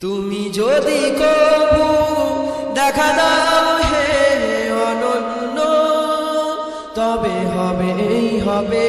তুমি যদি কবু দেখা দাও হে অনন্য, তবে হবেই হবে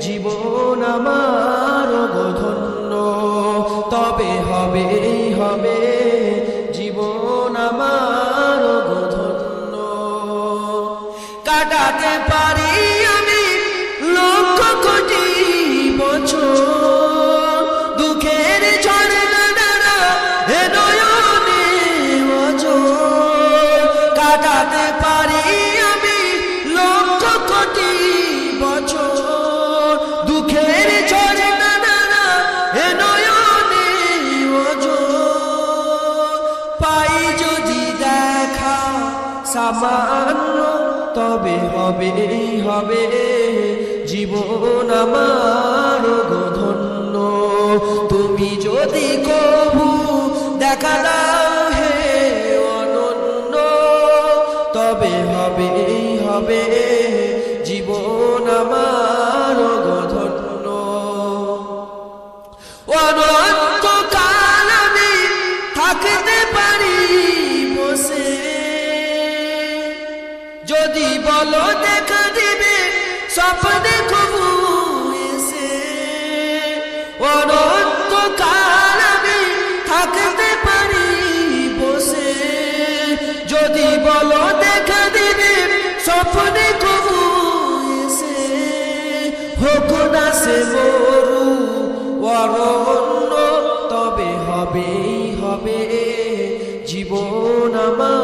জীবন আমার গধন্য তবে হবেই হবে জীবন আমার গধন্য কাটাতে পারি সামান্য তবে হবে হবে। জীবন আমার গধন্য তুমি যদি কবু দেখা যদি বলো দেখা দিবে, স্বপ্নে কবু এসে। অনন্তকাল আমি থাকতে পারি বসে। যদি বলো দেখা দিবে, স্বপ্নে কবু এসে। হোক না সে মরু, অরণ্য তবে হবেই হবে। জীবন আমার